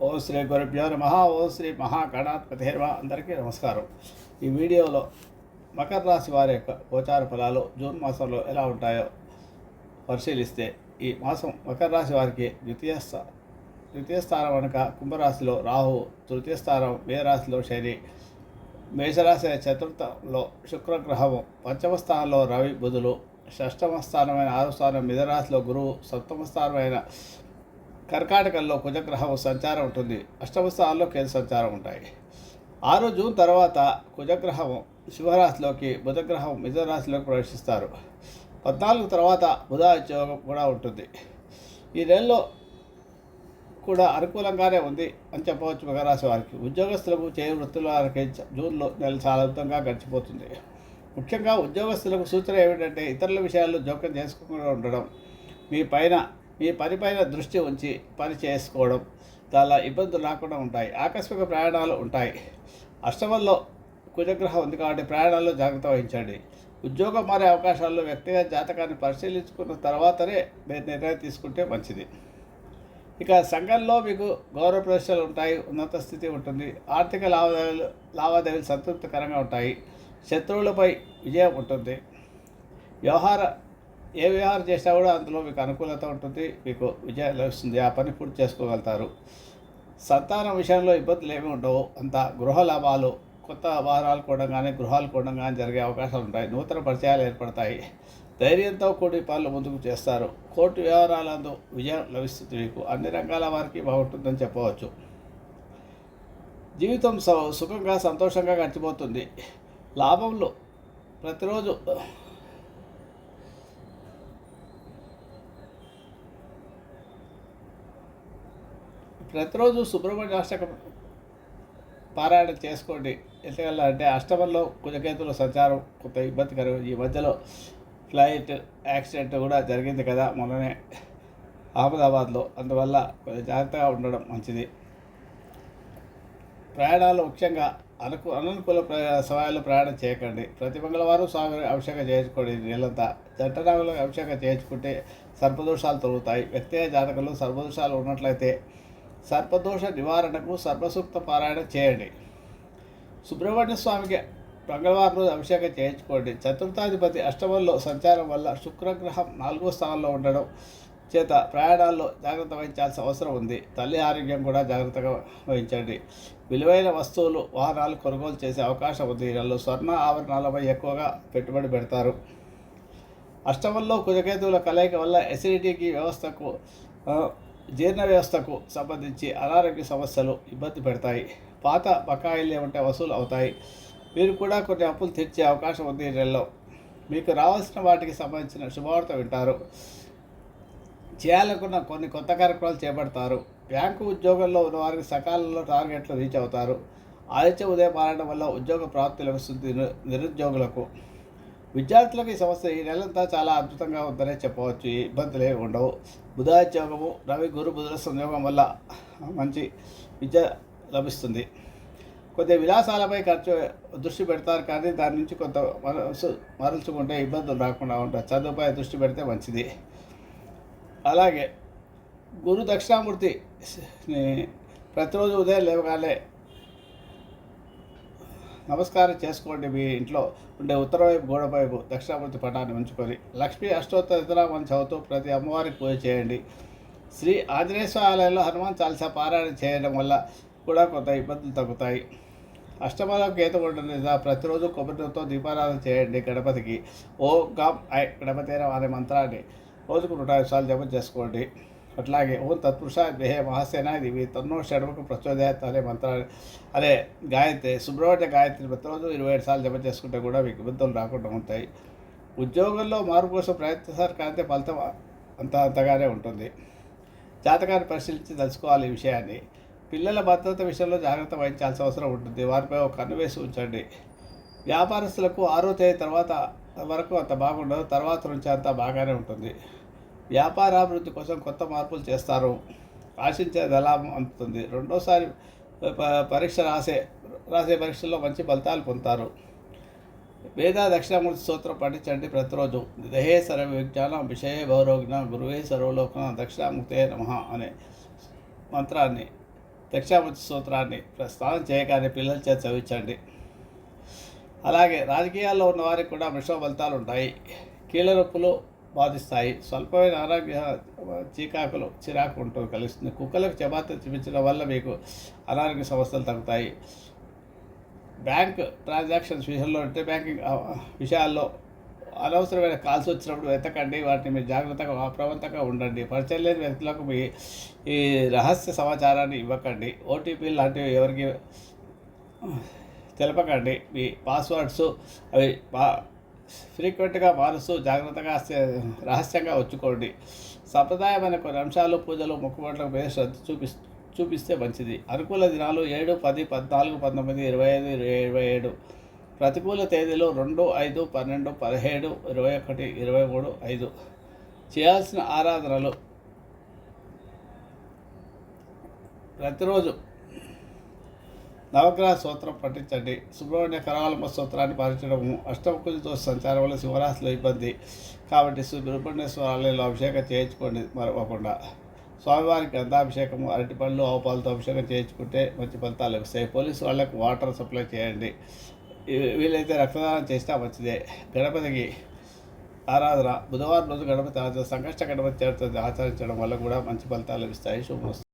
ఓ శ్రీ గురుభ్యో నమ ఓ శ్రీ మహాగణాధిపతిర్వ. అందరికీ నమస్కారం. ఈ వీడియోలో మకర రాశి వారి యొక్క గోచార ఫలాలు జూన్ మాసంలో ఎలా ఉంటాయో పరిశీలిస్తే ఈ మాసం మకర రాశి వారికి ద్వితీయ స్థా ద్వితీయ స్థానం అనక కుంభరాశిలో రాహు తృతీయ స్థానం మేరాశిలో శని మేషరాశి చతుర్థంలో శుక్రగ్రహము పంచమ స్థానంలో రవి బుధులు షష్టమ స్థానమైన ఆరు స్థానం మిధరాశిలో గురువు సప్తమ స్థానమైన కర్కాటకంలో కుజగ్రహం సంచారం ఉంటుంది. అష్టమ స్థానంలో కేతు సంచారం ఉంటాయి. ఆరు జూన్ తర్వాత కుజగ్రహం శివరాశిలోకి బుధగ్రహం మిథునరాశిలోకి ప్రవేశిస్తారు. పద్నాలుగు తర్వాత బుధ ఉద్యోగం కూడా ఉంటుంది. ఈ నెలలో కూడా అనుకూలంగానే ఉంది అని చెప్పవచ్చు మకరాశి వారికి. ఉద్యోగస్తులకు చేయ వృత్తుల వారికి జూన్లో నెల చాలా అద్భుతంగా గడిచిపోతుంది. ముఖ్యంగా ఉద్యోగస్తులకు సూచన ఏమిటంటే ఇతరుల విషయాల్లో జోక్యం చేసుకోకుండా ఉండడం మీ పైన మీ పనిపైన దృష్టి ఉంచి పని చేసుకోవడం చాలా ఇబ్బందులు రాకుండా ఉంటాయి. ఆకస్మిక ప్రయాణాలు ఉంటాయి. అష్టమంలో కుజగ్రహం ఉంది కాబట్టి ప్రయాణాల్లో జాగ్రత్త వహించండి. ఉద్యోగం మారే అవకాశాల్లో వ్యక్తిగత జాతకాన్ని పరిశీలించుకున్న తర్వాతనే మీరు నిర్ణయం తీసుకుంటే మంచిది. ఇక సంఘంలో మీకు గౌరవ ప్రదర్శనలు ఉంటాయి. ఉన్నత స్థితి ఉంటుంది. ఆర్థిక లావాదేవీలు లావాదేవీలు సంతృప్తికరంగా ఉంటాయి. శత్రువులపై విజయం ఉంటుంది. వ్యవహార ఏ వ్యవహారం చేసినా కూడా అందులో మీకు అనుకూలత ఉంటుంది మీకు విజయం లభిస్తుంది. ఆ పని పూర్తి చేసుకోగలుగుతారు. సంతానం విషయంలో ఇబ్బందులు ఏమి ఉండవు. అంత గృహ లాభాలు కొత్త వాహనాలు కూడంగానే గృహాలు కూడంగానే జరిగే అవకాశాలు ఉంటాయి. నూతన పరిచయాలు ఏర్పడతాయి. ధైర్యంతో కూడి పనులు ముందుకు చేస్తారు. కోర్టు వ్యవహారాలందు విజయం లభిస్తుంది మీకు. అన్ని రంగాల వారికి బాగుంటుందని చెప్పవచ్చు. జీవితం సుఖంగా సంతోషంగా గడిచిపోతుంది. లాభంలో ప్రతిరోజు ప్రతిరోజు సుబ్రహ్మణ్య అష్టకం పారాయణ చేసుకోండి. ఎందుకల్లా అంటే అష్టమంలో కుజకేతుల సంచారం కొంత ఇబ్బందికరం ఈ మధ్యలో ఫ్లైట్ యాక్సిడెంట్ కూడా జరిగింది కదా మొన్ననే అహ్మదాబాద్లో. అందువల్ల కొంచెం జాగ్రత్తగా ఉండడం మంచిది. ప్రయాణాలు ముఖ్యంగా అనుకు అననుకూల సమయాల్లో ప్రయాణం చేయకండి. ప్రతి మంగళవారం స్వామి అభిషేకం చేయించుకోండి నీళ్ళంతా. జంటనాగులకు అభిషేకం చేయించుకుంటే సర్పదోషాలు తొలుగుతాయి. వ్యక్తిగత జాతకంలో సర్పదోషాలు ఉన్నట్లయితే సర్పదోష నివారణకు సర్పసూక్త పారాయణ చేయండి. సుబ్రహ్మణ్య స్వామికి మంగళవారం రోజు అభిషేకం చేయించుకోండి. చతుర్థాధిపతి అష్టమంలో సంచారం వల్ల శుక్రగ్రహం నాలుగో స్థానంలో ఉండడం చేత ప్రయాణాల్లో జాగ్రత్త వహించాల్సిన అవసరం ఉంది. తల్లి ఆరోగ్యం కూడా జాగ్రత్తగా వహించండి. విలువైన వస్తువులు వాహనాలు కొనుగోలు చేసే అవకాశం ఉంది. ఈ నెలలో స్వర్ణ ఆభరణాలపై ఎక్కువగా పెట్టుబడి పెడతారు. అష్టమంలో కుజకేతువుల కలయిక వల్ల ఎసిడిటీకి వ్యవస్థకు జీర్ణ వ్యవస్థకు సంబంధించి అనారోగ్య సమస్యలు ఇబ్బంది పెడతాయి. పాత బకాయిలు ఏమంటే వసూలు అవుతాయి. మీరు కూడా కొన్ని అప్పులు తెచ్చే అవకాశం ఉంది ఈ నెలలో. మీకు రావాల్సిన వాటికి సంబంధించిన శుభవార్త వింటారు. చేయాలనుకున్న కొన్ని కొత్త కార్యక్రమాలు చేపడతారు. బ్యాంకు ఉద్యోగంలో ఉన్న వారికి సకాలంలో టార్గెట్లు రీచ్ అవుతారు. ఆదిత్య ఉదయం మారడం వల్ల ఉద్యోగ ప్రాప్తి లభిస్తుంది నిరు- నిరుద్యోగులకు. విద్యార్థులకు ఈ సంవత్సరం ఈ నెలంతా చాలా అద్భుతంగా ఉందనే చెప్పవచ్చు. ఈ ఇబ్బందులు ఏమి ఉండవు. బుధాద్యోగము రవి గురు బుధుల సంయోగం వల్ల మంచి విద్య లభిస్తుంది. కొద్ది విలాసాలపై ఖర్చు దృష్టి పెడతారు కానీ దాని నుంచి కొంత మనసు మరల్చుకుంటే ఇబ్బందులు రాకుండా ఉంటాయి. చదువుపై దృష్టి పెడితే మంచిది. అలాగే గురు దక్షిణామూర్తి ని ప్రతిరోజు ఉదయం లేవగానే నమస్కారం చేసుకోండి మీ ఇంట్లో ఉండే ఉత్తరవైపు గోడవైపు దక్షిణామూర్తి పటాన్ని ఉంచుకొని లక్ష్మీ అష్టోత్తర ఇతరామని చదువుతూ ప్రతి అమ్మవారికి పూజ చేయండి. శ్రీ ఆంజనేయ ఆలయంలో హనుమాన్ చాలీసా పారాయణ చేయడం వల్ల కూడా కొంత ఇబ్బందులు తగ్గుతాయి. అష్టమాల కేతు ఉంటుంది ప్రతిరోజు కొబ్బరితో దీపారాధన చేయండి గణపతికి. ఓ గమ్ ఐ గణపతి అనే మంత్రాన్ని రోజుకు నూట ఐదు సార్లు జపం చేసుకోండి. అట్లాగే ఓం తత్పురుష దేహే మహాసేన దివి తన్నో షడముకు ప్రచోదయాత్ అనే మంత్రాలు. అదే గాయత్రి సుబ్రహ్మణ్య గాయత్రి ప్రతిరోజు ఇరవై ఏడు సార్లు జమ చేసుకుంటే కూడా మీకు ఇబ్బందులు రాకుండా ఉంటాయి. ఉద్యోగంలో మార్పు కోసం ప్రయత్నిస్తారు కానీ ఫలితం అంత అంతగానే ఉంటుంది. జాతకాన్ని పరిశీలించి తెలుసుకోవాలి ఈ విషయాన్ని. పిల్లల భద్రత విషయంలో జాగ్రత్త వహించాల్సిన అవసరం ఉంటుంది. వారిపై ఒక కన్ను వేసి ఉంచండి. వ్యాపారస్తులకు ఆరో తేదీ తర్వాత వరకు అంత బాగుండదు. తర్వాత నుంచి అంత బాగానే ఉంటుంది. వ్యాపారాభివృద్ధి కోసం కొత్త మార్పులు చేస్తారు. ఆశించే ఎలా అందుతుంది? రెండోసారి ప- పరీక్ష రాసే రాసే పరీక్షల్లో మంచి ఫలితాలు పొందుతారు. వేద దక్షిణామూర్తి సూత్రం పఠించండి ప్రతిరోజు. దేహే సర్వ విజ్ఞానం విషయే భౌరోగ్న గురువే సర్వలోకన దక్షిణామూర్తే నమ అనే మంత్రాన్ని దక్షిణామూర్తి సూత్రాన్ని స్నానం చేయగానే పిల్లల చేత చదివించండి. అలాగే రాజకీయాల్లో ఉన్న వారికి కూడా మిశ్రమ ఫలితాలు ఉంటాయి. కీళ్ళ నొప్పులు బాధిస్తాయి. స్వల్పమైన ఆరోగ్య చీకాకులు చిరాకు ఉంటూ కలుస్తుంది. కుక్కలకు చపాతీ చూపించడం వల్ల మీకు అనారోగ్య సమస్యలు తగ్గుతాయి. బ్యాంక్ ట్రాన్సాక్షన్స్ విషయంలో అంటే బ్యాంకింగ్ విషయాల్లో అనవసరమైన కాల్స్ వచ్చినప్పుడు వెతకండి. వాటిని మీరు జాగ్రత్తగా అప్రమత్తంగా ఉండండి. పరిచయం లేని వ్యక్తులకు మీ ఈ రహస్య సమాచారాన్ని ఇవ్వకండి. ఓటీపీ లాంటివి ఎవరికి తెలపకండి. మీ పాస్వర్డ్స్ అవి పా ఫ్రీక్వెంట్గా మారుస్తూ జాగ్రత్తగా రహస్యంగా వచ్చుకోండి సంప్రదాయమైన కొన్ని అంశాలు పూజలు మొక్కుబడులకు మీద శ్రద్ధ చూపి చూపిస్తే మంచిది. అనుకూల దినాలు ఏడు పది పద్నాలుగు పంతొమ్మిది ఇరవై ఐదు ఇరవై ఇరవై ఏడు. ప్రతికూల తేదీలు రెండు ఐదు పన్నెండు పదిహేడు ఇరవై ఒకటి ఇరవై మూడు ఐదు. చేయాల్సిన ఆరాధనలు ప్రతిరోజు నవగ్రహ సూత్రం పఠించండి. సుబ్రహ్మణ్య కరాలమ్మ సూత్రాన్ని పాటించడము అష్టముఖులతో సంచారం వల్ల శివరాశిలో ఇబ్బంది. కాబట్టి సుబ్రహ్మణ్యేశ్వర ఆలయంలో అభిషేకం చేయించుకోండి మరవకుండా. స్వామివారికి గంధాభిషేకము అరటిపళ్ళు ఆవుపాలతో అభిషేకం చేయించుకుంటే మంచి ఫలితాలు లభిస్తాయి. పోలీసు వాళ్ళకు వాటర్ సప్లై చేయండి. వీలైతే రక్తదానం చేస్తే మంచిదే. గణపతికి ఆరాధన బుధవారం రోజు గణపతి ఆచరణ సంకష్ట గణపతి చతుర్థి ఆచరించడం వల్ల కూడా మంచి ఫలితాలు లభిస్తాయి. శుభమస్తు.